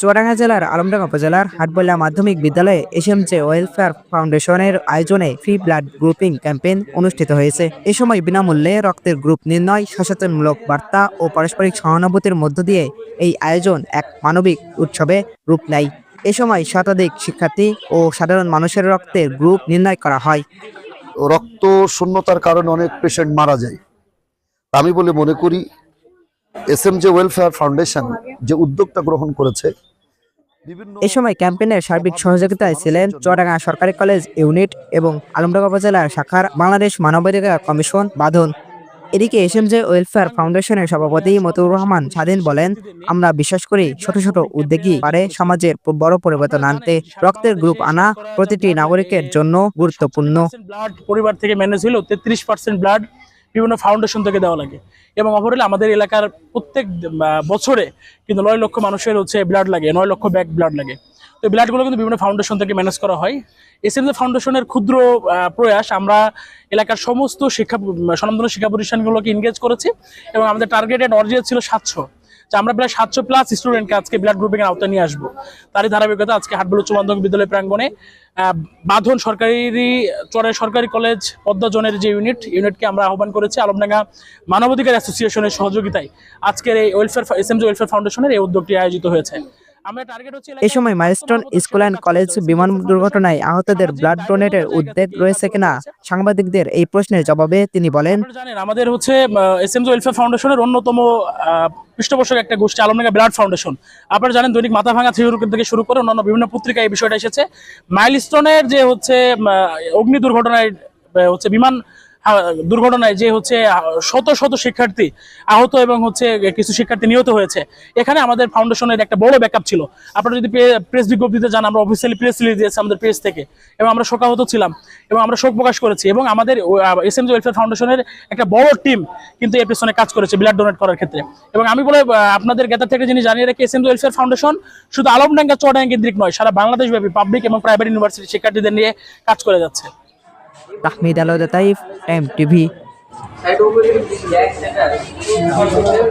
চুয়াডাঙ্গা জেলার আলমডাঙ্গা উপজেলার হাটবল্লা মাধ্যমিক বিদ্যালয়ে এসএমজে ওয়েলফেয়ার ফাউন্ডেশনের আয়োজনে ফ্রি ব্লাড গ্রুপিং ক্যাম্পেইন অনুষ্ঠিত হয়েছে। এ সময় বিনামূল্যে রক্তের গ্রুপ নির্ণয়, সচেতনমূলক বার্তা ও পারস্পরিক সহানুভূতির মধ্য দিয়ে এই আয়োজন এক মানবিক উৎসবে রূপ নেয়। এ সময় শতাধিক শিক্ষার্থী ও সাধারণ মানুষের রক্তের গ্রুপ নির্ণয় করা হয়। রক্ত শূন্যতার কারণে অনেক পেশেন্ট মারা যায়। আমি বলে মনে করি S M J welfare foundation যে উদ্যোগটা গ্রহণ করেছে এ সময় ক্যাম্পেইনের সার্বিক সহযোগিতায় ছিলেন চুয়াডাঙ্গা সরকারি কলেজ ইউনিট এবং আলমডাঙ্গা উপজেলার শাখার বাংলাদেশ মানবাধিকার কমিশন বাঁধন। এদিকে এসএমজে ওয়েলফেয়ার ফাউন্ডেশনের সভাপতি মতিউর রহমান স্বাধীন বলেন আমরা বিশ্বাস করি ছোট ছোট উদ্যোগী পারে সমাজের বড় পরিবর্তন আনতে রক্তের গ্রুপ আনা প্রতিটি নাগরিকের জন্য গুরুত্বপূর্ণ। ব্লাড পরিবার থেকে ম্যানেজ হলেও তেত্রিশ পার্সেন্ট ব্লাড বিভিন্ন ফাউন্ডেশন থেকে দেওয়া লাগে। এবং অপরলে আমাদের এলাকার প্রত্যেক বছরে কিন্তু নয় লক্ষ মানুষের হচ্ছে ব্লাড লাগে, নয় লক্ষ ব্যাগ ব্লাড লাগে। তো ব্লাডগুলো কিন্তু বিভিন্ন ফাউন্ডেশন থেকে ম্যানেজ করা হয়। এসএমজে ফাউন্ডেশনের ক্ষুদ্র প্রয়াস আমরা এলাকার সমস্ত শিক্ষা স্বনামধন্য শিক্ষা প্রতিষ্ঠানগুলোকে ইনগেজ করেছি এবং আমাদের টার্গেটেড অর্জিয়ার ছিল সাতশো। যে আমরা প্রায় সাতশো প্লাস স্টুডেন্টকে আজকে ব্লাড গ্রুপিং এর আওতায় নিয়ে আসব। তারই ধারাবাহিকতা আজকে হাটবল উচ্চ মাধ্যমিক বিদ্যালয় প্রাঙ্গণে আহ, বাঁধন সরকারি চরের সরকারি কলেজ পদ্মা জোনের যে ইউনিট ইউনিটকে আমরা আহ্বান করেছি আলমডাঙ্গা মানবাধিকার অ্যাসোসিয়েশনের সহযোগিতায়। আজকের এই ওয়েলফেয়ার এস এম ওয়েলফেয়ার ফাউন্ডেশনের এই উদ্যোগটি আয়োজিত হয়েছে। এ সময় মাইলস্টোন স্কুল অ্যান্ড কলেজ বিমান দুর্ঘটনায় আহতদের ব্লাড ডোনেটের উদ্যোগ রয়েছে কিনা সাংবাদিকদের এই প্রশ্নের জবাবে তিনি বলেন জানেন আমাদের হচ্ছে এসএমজি ওয়েলফেয়ার ফাউন্ডেশনের অন্যতম আহ, পৃষ্ঠপোষক একটা গোষ্ঠী আলমডাঙ্গা ব্লাড ফাউন্ডেশন। আপনারা জানেন দৈনিক মাথা ভাঙা থিওরি থেকে শুরু করে অন্যান্য বিভিন্ন পত্রিকায় এই বিষয়টা এসেছে। মাইলস্টোনের যে হচ্ছে অগ্নি দুর্ঘটনায় হচ্ছে বিমান দুর্ঘটনায় যে হচ্ছে শত শত শিক্ষার্থী আহত এবং হচ্ছে কিছু শিক্ষার্থী নিহত হয়েছে। এখানে আমাদের ফাউন্ডেশনের একটা বড় ব্যাকআপ ছিল। আপনারা যদি প্রেস বিজ্ঞপ্তিতে যান, আমরা অফিসিয়ালি প্রেস রিলিজ দিয়েছি আমাদের পেজ থেকে। এবং আমরা শোকাহত ছিলাম। এবং আমরা শোক প্রকাশ করেছি। এবং আমাদের এস এম ওয়েলফেয়ার ফাউন্ডেশনের একটা বড় টিম কিন্তু এর পেছনে কাজ করেছে ব্লাড ডোনেট করার ক্ষেত্রে। এবং আমি বলে আপনাদের গেতার থেকে যিনি জানিয়ে রাখি এস এম ওয়েলফেয়ার ফাউন্ডেশন শুধু আলমডাঙ্গা চড়াঙ্গা নয়, সারা বাংলাদেশ ব্যাপী পাবলিক এবং প্রাইভেট ইউনিভার্সিটির শিক্ষার্থীদের নিয়ে কাজ করে যাচ্ছে। তাহমিদ আলো তাইফ এম টিভি।